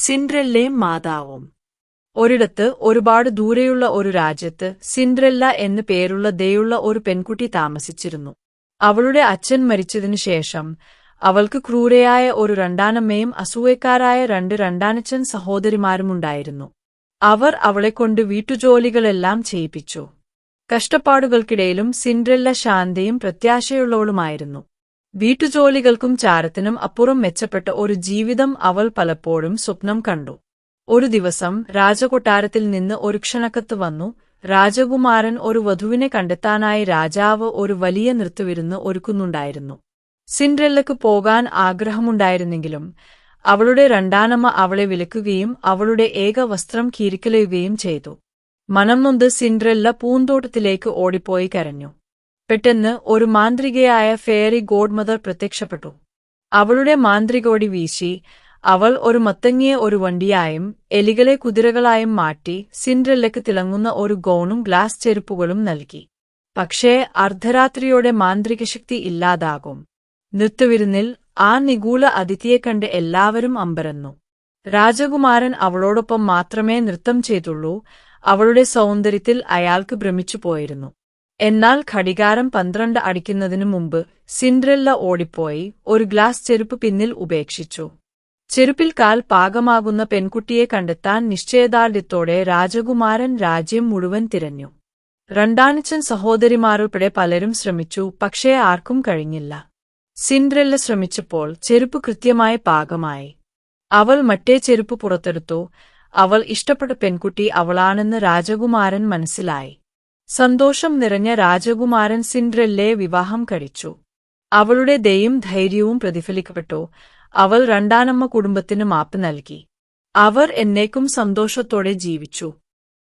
സിൻഡ്രല്ലയും മാതാവും. ഒരിടത്ത് ഒരുപാട് ദൂരെയുള്ള ഒരു രാജ്യത്ത് സിൻഡ്രല്ല എന്നു പേരുള്ള ദയുള്ള ഒരു പെൺകുട്ടി താമസിച്ചിരുന്നു. അവളുടെ അച്ഛൻ മരിച്ചതിനു ശേഷം അവൾക്ക് ക്രൂരയായ ഒരു രണ്ടാനമ്മയും അസൂയക്കാരായ രണ്ട് രണ്ടാനച്ഛൻ സഹോദരിമാരുമുണ്ടായിരുന്നു. അവർ അവളെക്കൊണ്ട് വീട്ടുജോലികളെല്ലാം ചെയ്യിപ്പിച്ചു. കഷ്ടപ്പാടുകൾക്കിടയിലും സിൻഡ്രല്ല ശാന്തയും പ്രത്യാശയുള്ളവളുമായിരുന്നു. വീട്ടുജോലികൾക്കും ചാരത്തിനും അപ്പുറം മെച്ചപ്പെട്ട ഒരു ജീവിതം അവൾ പലപ്പോഴും സ്വപ്നം കണ്ടു. ഒരു ദിവസം രാജകൊട്ടാരത്തിൽ നിന്ന് ഒരു ക്ഷണക്കത്ത് വന്നു. രാജകുമാരൻ ഒരു വധുവിനെ കണ്ടെത്താനായി രാജാവ് ഒരു വലിയ നൃത്തവിരുന്ന് ഒരുക്കുന്നുണ്ടായിരുന്നു. സിൻഡ്രല്ലക്ക് പോകാൻ ആഗ്രഹമുണ്ടായിരുന്നെങ്കിലും അവളുടെ രണ്ടാനമ്മ അവളെ വിലക്കുകയും അവളുടെ ഏക വസ്ത്രം കീരിക്കലയുകയും ചെയ്തു. മനം സിൻഡ്രല്ല പൂന്തോട്ടത്തിലേക്ക് ഓടിപ്പോയി കരഞ്ഞു. പെട്ടെന്ന് ഒരു മാന്ത്രികയായ ഫെയറി ഗോഡ്മദർ പ്രത്യക്ഷപ്പെട്ടു. അവളുടെ മാന്ത്രികോടി വീശി അവൾ ഒരു മത്തങ്ങിയെ ഒരു വണ്ടിയായും എലികളെ കുതിരകളായും മാറ്റി സിൻഡ്രല്ലയ്ക്ക് തിളങ്ങുന്ന ഒരു ഗൗണും ഗ്ലാസ് ചെരുപ്പുകളും നൽകി. പക്ഷേ അർദ്ധരാത്രിയോടെ മാന്ത്രിക ശക്തി ഇല്ലാതാകും. നൃത്തവിരുന്നിൽ ആ നിഗൂല അതിഥിയെ കണ്ട് എല്ലാവരും അമ്പരന്നു. രാജകുമാരൻ അവളോടൊപ്പം മാത്രമേ നൃത്തം ചെയ്തുള്ളൂ അവളുടെ സൗന്ദര്യത്തിൽ അയാൾക്ക് ഭ്രമിച്ചുപോയിരുന്നു. എന്നാൽ ഘടികാരം പന്ത്രണ്ട് അടിക്കുന്നതിനു മുമ്പ് സിൻഡ്രല്ല ഓടിപ്പോയി ഒരു ഗ്ലാസ് ചെരുപ്പ് പിന്നിൽ ഉപേക്ഷിച്ചു. ചെരുപ്പിൽ കാൽ പാകമാകുന്ന പെൺകുട്ടിയെ കണ്ടെത്താൻ നിശ്ചയദാർഢ്യത്തോടെ രാജകുമാരൻ രാജ്യം മുഴുവൻ തിരഞ്ഞു. രണ്ടാനച്ചൻ സഹോദരിമാരുൾപ്പെടെ പലരും ശ്രമിച്ചു പക്ഷേ ആർക്കും കഴിഞ്ഞില്ല. സിൻഡ്രല്ല ശ്രമിച്ചപ്പോൾ ചെരുപ്പ് കൃത്യമായി പാകമായി. അവൾ മറ്റേ ചെരുപ്പ് പുറത്തെടുത്തു. അവൾ ഇഷ്ടപ്പെട്ട പെൺകുട്ടി അവളാണെന്ന് രാജകുമാരൻ മനസ്സിലായി. സന്തോഷം നിറഞ്ഞ രാജകുമാരൻ സിൻഡ്രല്ലയെ വിവാഹം കഴിച്ചു. അവളുടെ ദയും ധൈര്യവും പ്രതിഫലിക്കപ്പെട്ടു. അവൾ രണ്ടാനമ്മ കുടുംബത്തിന് മാപ്പ് നൽകി. അവർ എന്നേക്കും സന്തോഷത്തോടെ ജീവിച്ചു.